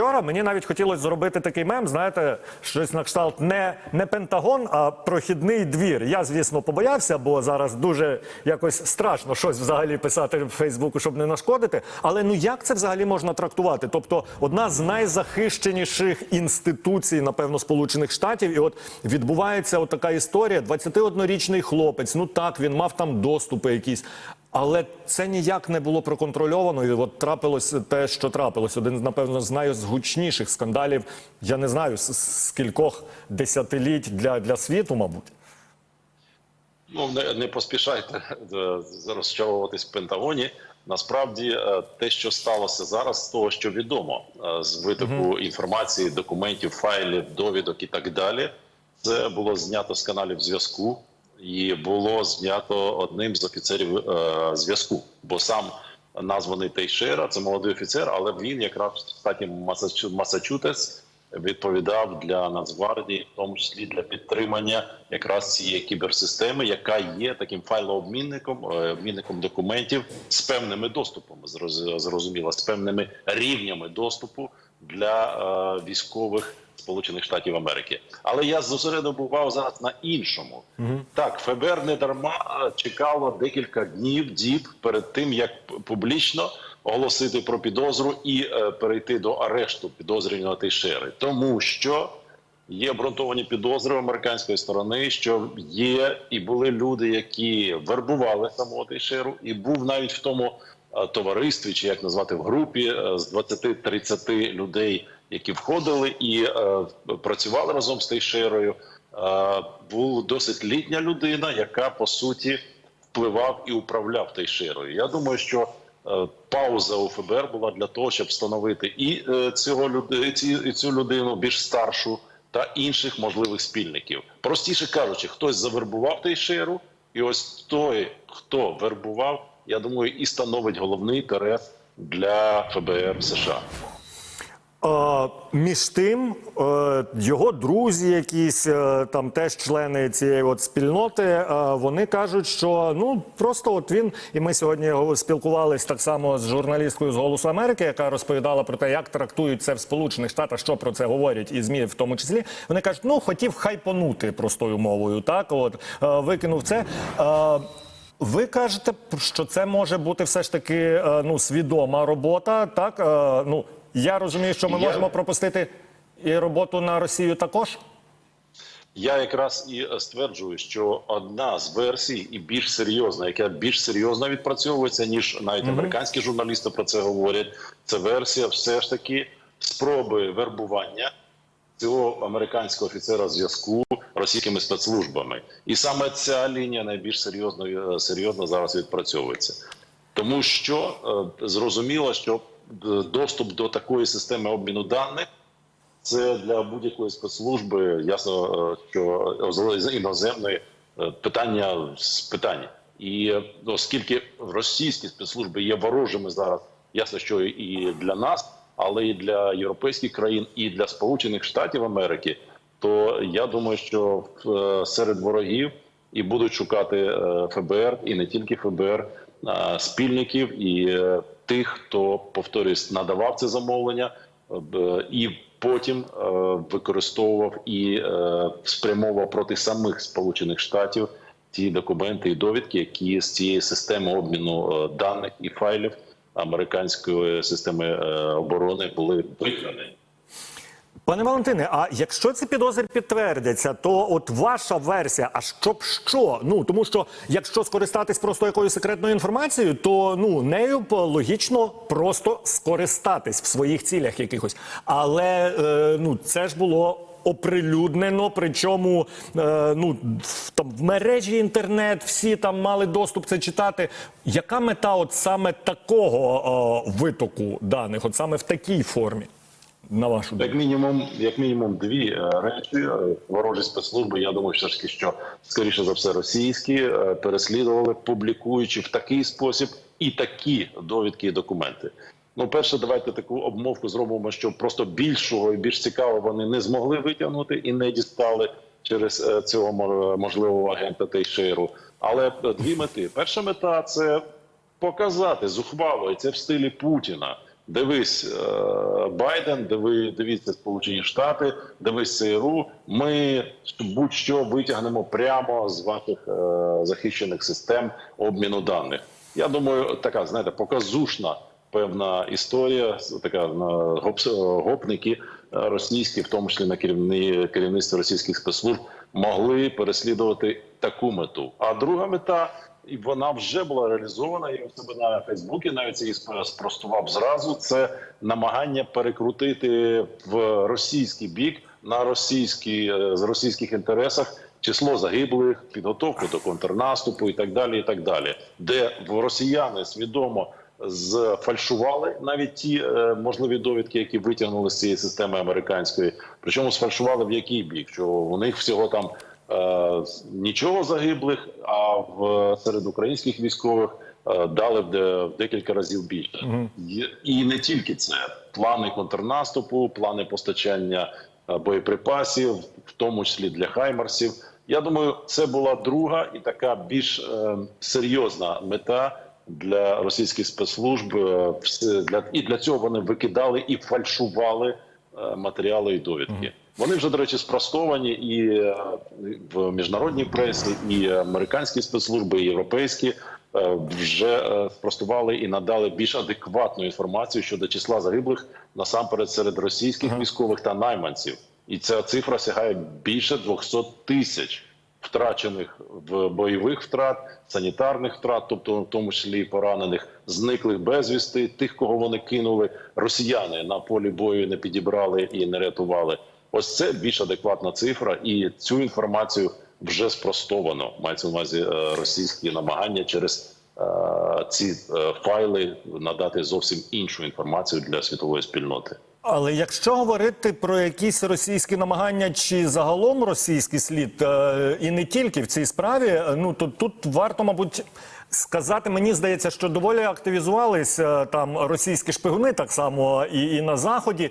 вчора мені навіть хотілося зробити такий мем, знаєте, щось на кшталт не, не Пентагон, а прохідний двір. Я, звісно, побоявся, бо зараз дуже якось страшно щось взагалі писати в Фейсбуку, щоб не нашкодити. Але ну як це взагалі можна трактувати? Тобто, одна з найзахищеніших інституцій, напевно, Сполучених Штатів, і от відбувається от така історія: 21-річний хлопець. Ну так, він мав там доступи якісь. Але це ніяк не було проконтрольовано, і от трапилось те, що трапилось. Один, напевно, з найгучніших скандалів, я не знаю, з, кількох десятиліть для, для світу, мабуть. Ну не, не поспішайте е, розчаровуватись в Пентагоні. Насправді, е, те, що сталося зараз, з того, що відомо е, з витоку інформації, документів, файлів, довідок і так далі, це було знято з каналів зв'язку і було знято одним з офіцерів е, зв'язку. Бо сам названий Тейшера, це молодий офіцер, але він якраз в штаті Масачу- Масачусетс відповідав для Нацгвардії, в тому числі для підтримання якраз цієї кіберсистеми, яка є таким файлообмінником, е, обмінником документів з певними доступами, зроз- зрозуміло, з певними рівнями доступу для е, військових Сполучених Штатів Америки. Але я зосередив зараз на іншому. Так, ФБР не дарма е, чекало декілька днів, діб перед тим, як публічно оголосити про підозру і е, перейти до арешту підозрюваного Тейшери. Тому що є обґрунтовані підозри американської сторони, що є і були люди, які вербували самого Тейшеру, і був навіть в тому е, товаристві, чи як назвати в групі е, з 20-30 людей, які входили і е, працювали разом з Тейшерою. Е, була досить літня людина, яка по суті впливав і управляв Тейшерою. Я думаю, що пауза у ФБР була для того, щоб встановити і е, цього люд... і цю людину більш старшу та інших можливих спільників. Простіше кажучи, хтось завербував Тейшеру, і ось той, хто вербував, я думаю, і становить головний інтерес для ФБР США. Між тим, е, його друзі, якісь е, там теж члени цієї от спільноти, е, вони кажуть, що ну просто от він, і ми сьогодні го- спілкувались так само з журналісткою з Голосу Америки, яка розповідала про те, як трактують це в Сполучених Штатах, що про це говорять, і змі в тому числі. Вони кажуть, ну хотів хайпонути простою мовою. Так, от викинув це. Ви кажете, що це може бути все ж таки ну, свідома робота. Так ну я розумію, що ми Я- можемо пропустити і роботу на Росію також. Я якраз і е, стверджую, що одна з версій, і більш серйозна, яка більш серйозно відпрацьовується, ніж навіть американські журналісти про це говорять. Це версія, все ж таки, спроби вербування цього американського офіцера зв'язку російськими спецслужбами, і саме ця лінія найбільш серйозно е, серйозно зараз відпрацьовується, тому що е, зрозуміло, що доступ до такої системи обміну даних. Це для будь-якої спецслужби ясно, е, що іноземної е, питання з питання. І е, оскільки російські спецслужби є ворожими зараз, ясно, що і для нас, але і для європейських країн, і для Сполучених Штатів Америки, то я думаю, що е, серед ворогів і будуть шукати е, ФБР, і не тільки ФБР, спільників і е, тих, хто повторюсь, надавав це замовлення. І потім е, використовував і е, спрямовував проти самих Сполучених Штатів ті документи і довідки, які з цієї системи обміну е, даних і файлів американської системи е, оборони були викрані. Пане Валентине, а якщо ці підозри підтвердяться, то от ваша версія, а щоб що? Ну тому що якщо скористатись просто якоюсь секретною інформацією, то ну нею логічно просто скористатись в своїх цілях якихось. Але е, ну це ж було. Оприлюднено, причому е, ну там в мережі інтернет всі там мали доступ це читати. Яка мета от саме такого е, витоку даних, от саме в такій формі, на вашу думку? Як мінімум, як мінімум, дві е, речі Е, ворожі спецслужби. Я думаю, все ж таки, що скоріше за все російські е, переслідували, публікуючи в такий спосіб і такі довідки і документи. Ну, перше, давайте таку обмовку зробимо, що просто більшого і більш цікавого вони не змогли витягнути і не дістали через цього можливого агента Тейшеру. Але дві мети: перша мета це показати зухвало, і це в стилі Путіна. Дивись е, Байден, диви, дивіться Сполучені Штати, дивись ЦРУ. Ми будь-що витягнемо прямо з ваших е, захищених систем обміну даних. Я думаю, така знаєте, показушна певна історія, така на гоп- гопники е, російські, в тому числі на керівні керівництво російських спецслужб, могли переслідувати таку мету. А друга мета. І вона вже була реалізована. Я у себе на Фейсбуці навіть її спростував зразу. Це намагання перекрутити в російський бік на російські е, з російських інтересах число загиблих, підготовку до контрнаступу і так далі. І так далі, де в росіяни свідомо зфальшували навіть ті е, можливі довідки, які витягнули з цієї системи американської. Причому сфальшували в який бік, що у них всього там нічого загиблих, а в серед українських військових е, дали в, де- в декілька разів більше. Є- І не тільки це плани контрнаступу, плани постачання е, боєприпасів, в тому числі для хаймарсів. Я думаю, це була друга і така більш е, серйозна мета для російських спецслужб. е, для і для цього вони викидали і фальшували е, матеріали і довідки. Вони вже, до речі, спростовані і е, в міжнародній пресі, і американські спецслужби, і європейські е, вже е, спростували і надали більш адекватну інформацію щодо числа загиблих насамперед серед російських військових та найманців. І ця цифра сягає більше 200 тисяч втрачених в бойових втрат, санітарних втрат, тобто в тому числі поранених, зниклих безвісти, тих, кого вони кинули, росіяни на полі бою не підібрали і не рятували. Ось це більш адекватна цифра, і цю інформацію вже спростовано. Мається на увазі е, російські намагання через е, ці е, файли надати зовсім іншу інформацію для світової спільноти. Але якщо говорити про якісь російські намагання чи загалом російський слід, е, і не тільки в цій справі, е, ну то тут варто, мабуть. Сказати, мені здається, що доволі активізувались е, там російські шпигуни, так само і, і на заході.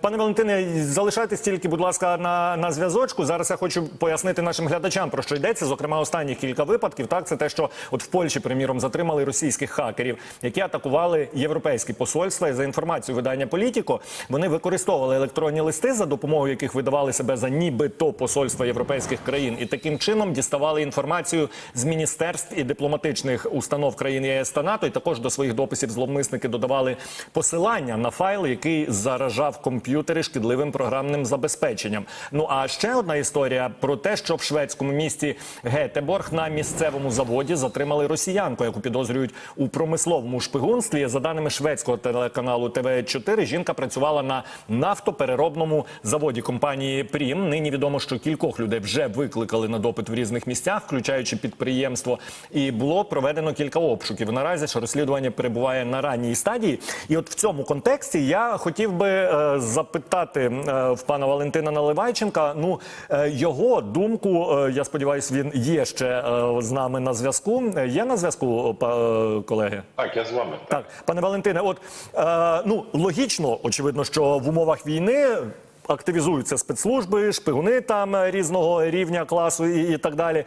Пане Валентине, залишайтесь тільки, будь ласка, на, на зв'язочку. Зараз я хочу пояснити нашим глядачам про що йдеться. Зокрема, останні кілька випадків. Так, це те, що от в Польщі, приміром, затримали російських хакерів, які атакували європейські посольства. І за інформацією видання Політіко, вони використовували електронні листи, за допомогою яких видавали себе за нібито посольства європейських країн, і таким чином діставали інформацію з міністерств і дипломатичних установ країн ЄС та НАТО. І також до своїх дописів зловмисники додавали посилання на файл, який заражав комп'ютери шкідливим програмним забезпеченням. Ну а ще одна історія про те, що в шведському місті Гетеборг на місцевому заводі затримали росіянку, яку підозрюють у промисловому шпигунстві. За даними шведського телеканалу ТВ 4 жінка працювала на нафтопереробному заводі компанії Прім. Нині відомо, що кількох людей вже викликали на допит в різних місцях, включаючи підприємство, і було проведено кілька обшуків. Наразі ж розслідування перебуває на ранній стадії. І от в цьому контексті я хотів би е, запитати е, в пана Валентина Наливайченка. Ну е, його думку, е, я сподіваюся, він є ще е, з нами на зв'язку. Є на зв'язку, е, колеги? Так, я з вами. Так, пане Валентине, от е, ну логічно, очевидно, що в умовах війни. Активізуються спецслужби, шпигуни там е, різного рівня класу і, і так далі.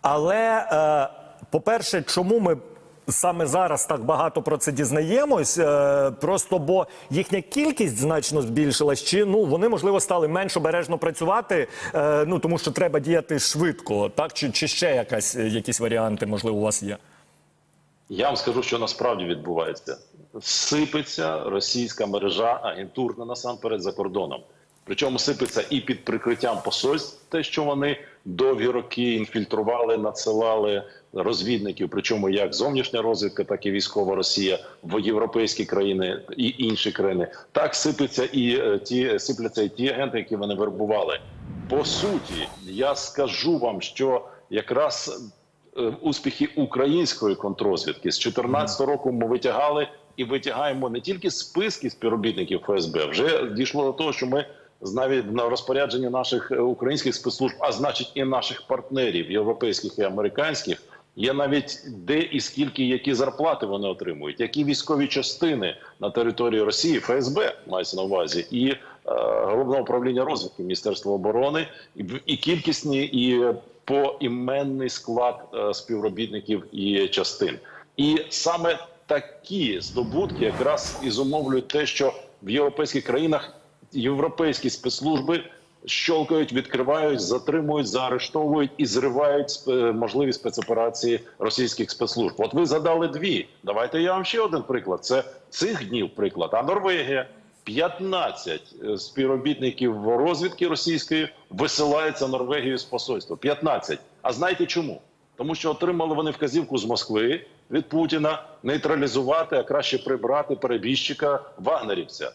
Але, е, по-перше, чому ми саме зараз так багато про це дізнаємось? Е, просто бо їхня кількість значно збільшилась, чи ну вони можливо стали менш обережно працювати, е, ну тому що треба діяти швидко, так чи, чи ще якась якісь варіанти, можливо, у вас є? Я вам скажу, що насправді відбувається. Сипеться російська мережа агентурна насамперед за кордоном. Причому сипеться і під прикриттям посольств, те, що вони довгі роки інфільтрували, надсилали розвідників, причому як зовнішня розвідка, так і військова Росія в європейські країни і інші країни. Так сипеться і е, ті сипляться і ті агенти, які вони вербували. По суті, я скажу вам, що якраз е, успіхи української контрозвідки з 2014 року ми витягали і витягаємо не тільки списки співробітників ФСБ, вже дійшло до того, що ми навіть на розпорядженні наших е, українських спецслужб, а значить і наших партнерів європейських і американських. Є навіть де і скільки які зарплати вони отримують, які військові частини на території Росії, ФСБ мається на увазі, і е, головне управління розвідки Міністерства оборони, і, і кількісні, і поіменний склад е, співробітників і частин. І саме такі здобутки якраз і зумовлюють те, що в європейських країнах європейські спецслужби щолкають, відкривають, затримують, заарештовують і зривають можливі спецоперації російських спецслужб. От ви задали дві. Давайте я вам ще один приклад. Це цих днів приклад. А Норвегія 15 е, співробітників розвідки російської висилаються Норвегію з посольства. 15. А знаєте чому? Тому що отримали вони вказівку з Москви від Путіна нейтралізувати, а краще прибрати перебіжчика вагнерівця.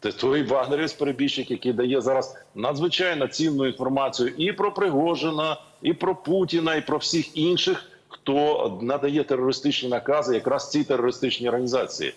Це той вагнерівський перебіжчик, який дає зараз надзвичайно цінну інформацію і про Пригожина, і про Путіна, і про всіх інших, хто надає терористичні накази якраз цій терористичній організації.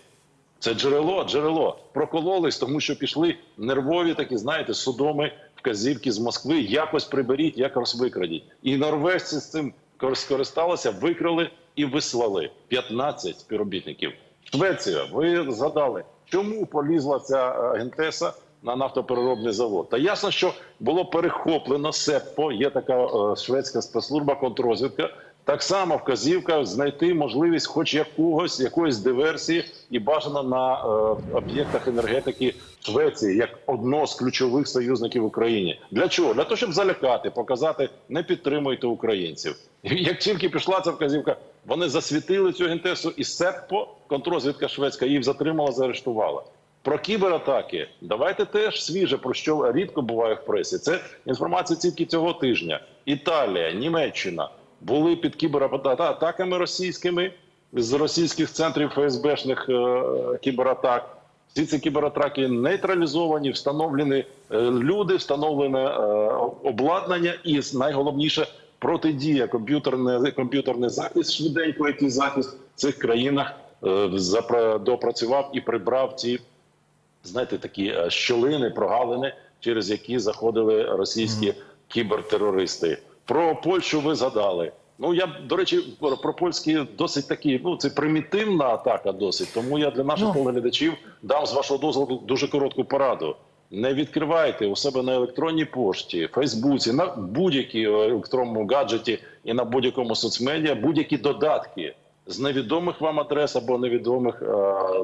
Це джерело, джерело. Прокололись, тому що пішли нервові такі, знаєте, судоми вказівки з Москви. Якось приберіть, якось викрадіть. І норвежці з цим кор- скористалися, викрали і вислали 15 співробітників. Швеція, ви згадали, чому полізла ця е, агентеса на нафтопереробний завод? Та ясно, що було перехоплено СЕППО, є така е, шведська спецслужба, контррозвідка. Так само вказівка знайти можливість, хоч якогось якоїсь диверсії, і бажано на е, об'єктах енергетики Швеції як одного з ключових союзників Україні. Для чого? Для того, щоб залякати, показати, не підтримуйте українців. Як тільки пішла ця вказівка, вони засвітили цю гентесу, і СЕППО, контррозвідка шведська, їх затримала, заарештувала. Про кібератаки давайте теж свіже, про що рідко буває в пресі. Це інформація тільки цього тижня. Італія, Німеччина були під кібератаками російськими з російських центрів ФСБшних е, кібератак. Всі ці кібератаки нейтралізовані, встановлені е, люди, встановлене е, обладнання, і найголовніше протидія комп'ютерний комп'ютерний захист, швиденько який захист в цих країнах допрацював і прибрав ті знаєте, такі щілини, прогалини, через які заходили російські кібертерористи. Про Польщу ви згадали. Ну я до речі, про польські досить такі. Ну це примітивна атака, досить. Тому я для наших телеглядачів дам з вашого дозволу дуже коротку пораду. Не відкривайте у себе на електронній пошті, Фейсбуці, на будь-якій електронному гаджеті і на будь-якому соцмедіа будь-які додатки з невідомих вам адрес або невідомих е,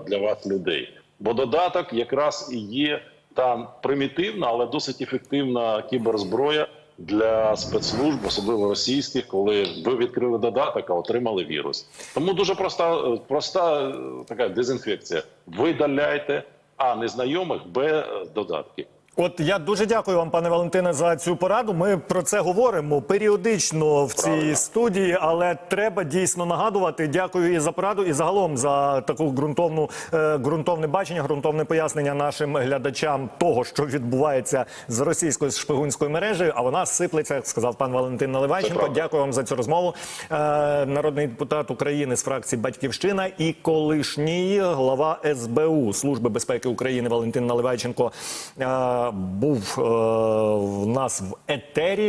для вас людей. Бо додаток якраз і є та примітивна, але досить ефективна кіберзброя для спецслужб, особливо російських, коли ви відкрили додаток, а отримали вірус. Тому дуже проста, проста е, така дезінфекція. Видаляйте а незнайомих, б е, додатки. От я дуже дякую вам, пане Валентине, за цю пораду. Ми про це говоримо періодично в цій Правильно. студії, але треба дійсно нагадувати. Дякую і за пораду, і загалом за таку ґрунтовну е, ґрунтовне бачення, ґрунтовне пояснення нашим глядачам того, що відбувається з російською шпигунською мережею. А вона сиплеться, як сказав пан Валентин Наливайченко. Дякую вам за цю розмову. Е, народний депутат України з фракції Батьківщина і колишній глава СБУ Служби безпеки України Валентин Наливайченко е, був е, в нас в етері.